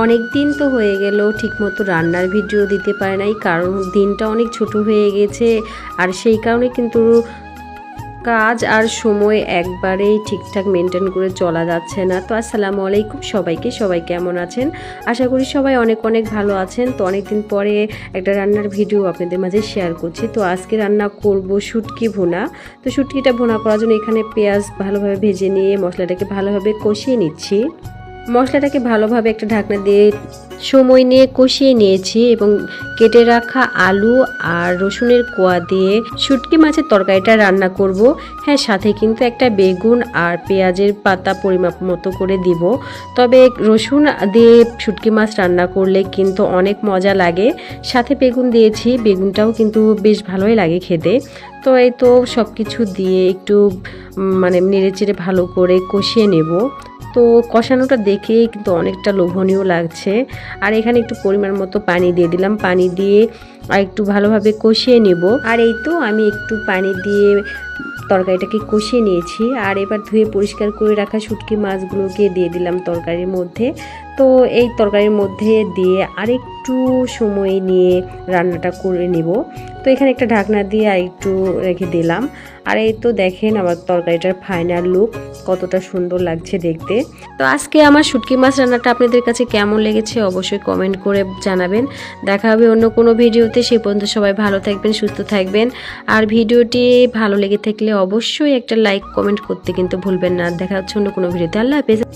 অনেক দিন তো হয়ে গেল ঠিকমতো রান্নার ভিডিও দিতে পারে নাই, কারণ দিনটা অনেক ছোট হয়ে গেছে, আর সেই কারণে কিন্তু কাজ আর সময় একবারেই ঠিকঠাক মেনটেন করে চলা যাচ্ছে না। তো আসসালামু আলাইকুম সবাইকে, সবাই কেমন আছেন? আশা করি সবাই অনেক অনেক ভালো আছেন। তো অনেকদিন পরে একটা রান্নার ভিডিও আপনাদের মাঝে শেয়ার করছি। তো আজকে রান্না করব শুটকি ভুনা। তো শুটকিটা ভুনা করার জন্য এখানে পেঁয়াজ ভালোভাবে ভেজে নিয়ে মশলাটাকে ভালোভাবে কষিয়ে নিচ্ছি। মশলাটাকে ভালোভাবে একটা ঢাকনা দিয়ে সময় নিয়ে কষিয়ে নিয়েছি এবং কেটে রাখা আলু আর রসুনের কোয়া দিয়ে শুটকি মাছের তরকারিটা রান্না করব। হ্যাঁ সাথে কিন্তু একটা বেগুন আর পেঁয়াজের পাতা পরিমাপ মতো করে দিব। তবে রসুন দিয়ে শুটকি মাছ রান্না করলে কিন্তু অনেক মজা লাগে। সাথে বেগুন দিয়েছি, বেগুনটাও কিন্তু বেশ ভালোই লাগে খেতে। তো এই তো সব কিছু দিয়ে একটু মানে নেড়ে চেড়ে ভালো করে কষিয়ে নেব। তো কষানোটা দেখে কিন্তু অনেকটা লোভনীয় লাগছে। আর এখানে একটু পরিমাণ মতো পানি দিয়ে দিলাম। পানি দিয়ে আর একটু ভালোভাবে কষিয়ে নেব। আর এই তো আমি একটু পানি দিয়ে তরকারিটাকে কষিয়ে নিয়েছি। আর এবার ধুয়ে পরিষ্কার করে রাখা শুটকি মাছগুলোকে দিয়ে দিলাম তরকারির মধ্যে। তো এই তরকারির মধ্যে দিয়ে আরেকটু সময় নিয়ে রান্নাটা করে নেব। তো এখানে একটা ঢাকনা দিয়ে আর একটু রেখে দিলাম। আর এই তো দেখেন আমার তরকারিটার ফাইনাল লুক কতটা সুন্দর লাগছে দেখতে। তো আজকে আমার শুটকি মাছ রান্নাটা আপনাদের কাছে কেমন লেগেছে অবশ্যই কমেন্ট করে জানাবেন। দেখা হবে অন্য কোনো ভিডিওতে। সেই পর্যন্ত সবাই ভালো থাকবেন, সুস্থ থাকবেন। আর ভিডিওটি ভালো লেগে থাকলে অবশ্যই একটা লাইক কমেন্ট করতে কিন্তু ভুলবেন না। দেখা হচ্ছে অন্য কোনো ভিডিওতে। আল্লাহ হাফেজ।